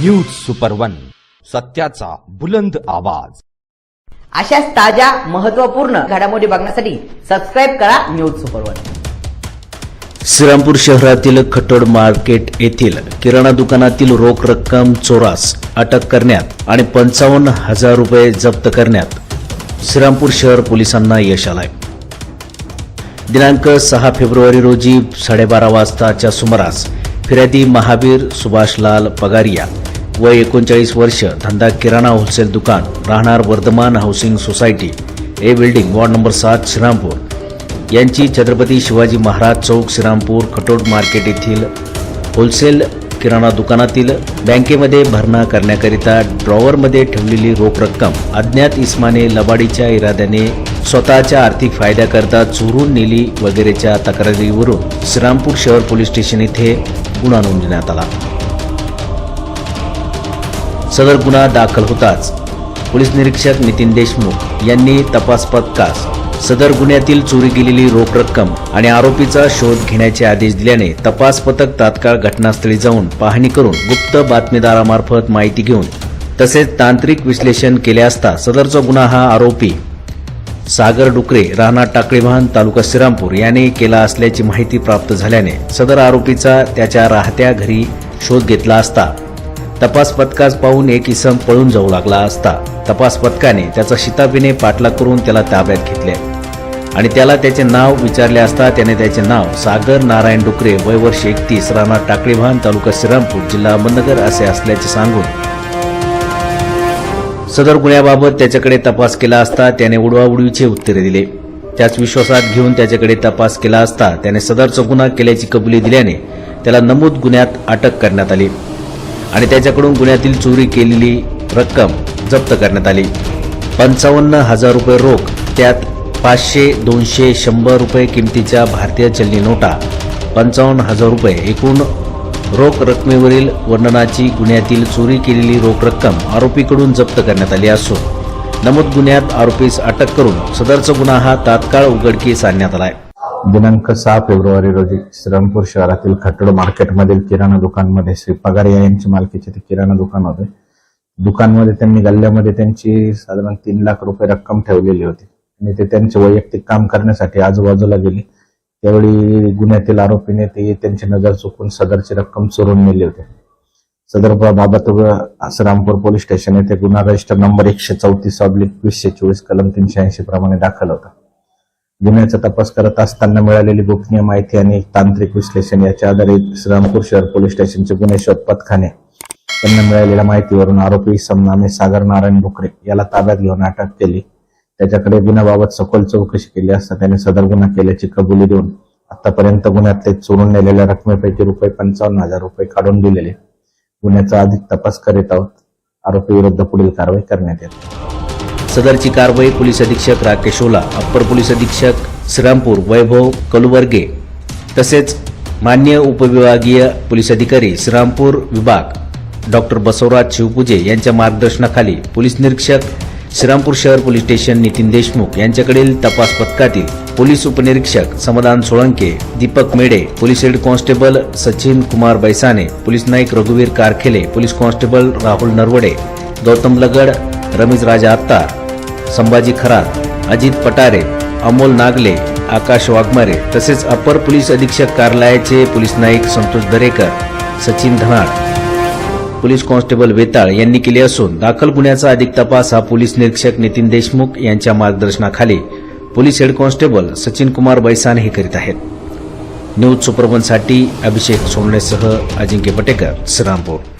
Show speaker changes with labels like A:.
A: News super one सत्याचा बुलंद आवाज.
B: अशाच ताज्या महत्त्वपूर्ण घडामोडी बघण्यासाठी सबस्क्राईब करा न्यूज सुपर वन
C: श्रीरामपूर शहरातील खटोड मार्केट येथील किराणा दुकानातील रोख रक्कम चोरास अटक करण्यात आणि पंचावन्न हजार रुपये जप्त करण्यात श्रीरामपूर शहर पोलिसांना यश आलंय. दिनांक सहा फेब्रुवारी रोजी साडेबारा वाजताच्या सुमारास फिर्यादी महावीर सुभाषलाल पगारिया व एकोणचाळीस वर्ष धंदा किराणा होलसेल दुकान राहणार Vardhaman housing society A building ward number सात श्रीरामपूर. यांची छत्रपती शिवाजी महाराज चौक श्रीरामपूर खटोट मार्केट येथील होलसेल किराणा दुकानातील बँकेमध्ये भरणा करण्याकरिता ड्रॉवरमध्ये ठेवलेली रोख रक्कम अज्ञात इस्माने लबाडीच्या इराद्याने स्वतःच्या आर्थिक फायद्याकरता चोरून नेली वगैरेच्या तक्रारीवरून श्रीरामपूर शहर पोलीस स्टेशन येथे गुन्हा नोंदवण्यात आला. सदर गुन्हा दाखल होताच. पोलीस निरीक्षक नितीन देशमुख यांनी तपास पथकास सदर गुन्ह्यातील चोरी गेलेली रोख रक्कम आणि आरोपीचा शोध घेण्याचे आदेश दिल्याने तपास पथक तात्काळ घटनास्थळी जाऊन पाहणी करून गुप्त बातमीदारामार्फत माहिती घेऊन तसेच तांत्रिक विश्लेषण केले असता सदरचा गुन्हा हा आरोपी सागर डुकरे राहणार टाकळीवाहन तालुका श्रीरामपूर याने केला असल्याची माहिती प्राप्त झाल्याने सदर आरोपीचा त्याच्या राहत्या घरी शोध घेतला असता तपास पथकास पाहून एक इसम पळून जाऊ लागला असता. तपास पथकाने त्याचा शिताबीने पाठलाग करून त्याला ताब्यात घेतले. आणि त्याला त्याचे नाव विचारले असता त्याने त्याचे नाव सागर नारायण डुकरे वय वर्ष एकतीस राणा टाकळीभान तालुका श्रीरामपूर जिल्हा अहमदनगर असे असल्याचे सांगून सदर गुन्ह्याबाबत त्याच्याकडे तपास केला असता त्याने उडवाउडवीचे उत्तरे दिले. त्याच विश्वासात घेऊन त्याच्याकडे तपास केला असता त्याने सदरचा गुन्हा केल्याची कबुली दिल्याने त्याला नमूद गुन्ह्यात अटक करण्यात आली. आणि त्याच्याकडून गुन्ह्यातील चोरी केलेली रक्कम जप्त करण्यात आली. पंचावन्न हजार रुपये रोख त्यात पाचशे दोनशे शंभर रुपये किमतीच्या भारतीय चलनी नोटा पंचावन्न हजार रुपये एकूण रोख रकमेवरील वर्णनाची गुन्ह्यातील चोरी केलेली रोख रक्कम आरोपीकडून जप्त करण्यात आली असून नमूद गुन्ह्यात आरोपीस अटक करून सदरचा गुन्हा हा तात्काळ उघडकीस आणण्यात आहे
D: दिनांक सहा फेब्रुवारी रोजी श्रीरामपूर शहरातील खटोड मार्केटमधील किराणा दुकानमध्ये श्री पगारिया यांची मालकीचे ते किराणा दुकान होते. दुकानमध्ये त्यांनी गल्ल्यामध्ये त्यांची साधारण तीन लाख रुपये रक्कम ठेवलेली होती. आणि ते त्यांचे वैयक्तिक काम करण्यासाठी आजूबाजूला गेले. त्यावेळी गुन्ह्यातील आरोपीने ते त्यांची नजर चुकून सदरची रक्कम चोरून नेली होती. सदर बाबत श्रीरामपूर पोलीस स्टेशन येथे गुन्हा रजिस्टर नंबर एकशे चौतीस ऑब्लिक वीसशे चोवीस कलम तीनशे ऐंशी प्रमाणे दाखल होता. गुन्ह्याचा तपास करत असताना मिळालेली गोपनीय माहिती आणि तांत्रिक विश्लेषण याच्या आधारे श्रीरामपूर शहर पोलीस स्टेशनचे गुन्हे शोध पथकाने त्यांना मिळालेल्या माहितीवरून आरोपी समनामे सागर नारायण भोकरे याला ताब्यात घेऊन अटक केली. त्याच्याकडे गुन्ह्याबाबत सखोल चौकशी केली असता त्याने सदर गुन्हा केल्याची कबुली देऊन आतापर्यंत गुन्ह्यातले चोरून नेलेल्या रकमेपैकी रुपये पंचावन्न हजार रुपये काढून दिलेले. गुन्ह्याचा अधिक तपास करीत आहोत. आरोपी विरुद्ध पुढील कारवाई करण्यात येते.
C: सदरची कारवाई पोलीस अधीक्षक राकेश ओला अप्पर पोलीस अधीक्षक श्रीरामपूर वैभव कलुवर्गे तसेच मान्य उपविभागीय पोलीस अधिकारी श्रीरामपूर विभाग डॉक्टर बसवराज शिवपूजे यांच्या मार्गदर्शनाखाली पोलीस निरीक्षक श्रीरामपूर शहर पोलीस स्टेशन नितीन देशमुख यांच्याकडील तपास पथकातील पोलीस उपनिरीक्षक Samadhan Solanke Deepak Mede police head constable Sachin Kumar Baisane police Naik रघुवीर कारखेले पोलीस कॉन्स्टेबल राहुल नरवडे गौतम लगड रमेश राजा आत्तार संभाजी खरात अजित पटारे अमोल नागले आकाश वाघमारे तसेच अपर पोलीस अधीक्षक कार्यालयाचे police Naik Santosh Darekar Sachin Dhanad. Police constable Vetal यांनी केले असून दाखल गुन्ह्याचा अधिक तपास हा पोलीस निरीक्षक नितीन देशमुख यांच्या मार्गदर्शनाखाली. Police head constable Sachin Kumar Baisan हे करीत आहेत. न्यूज सुपरबनसाठी अभिषेक सोनणेसह अजिंक्य पटेकर श्रीरामपूर.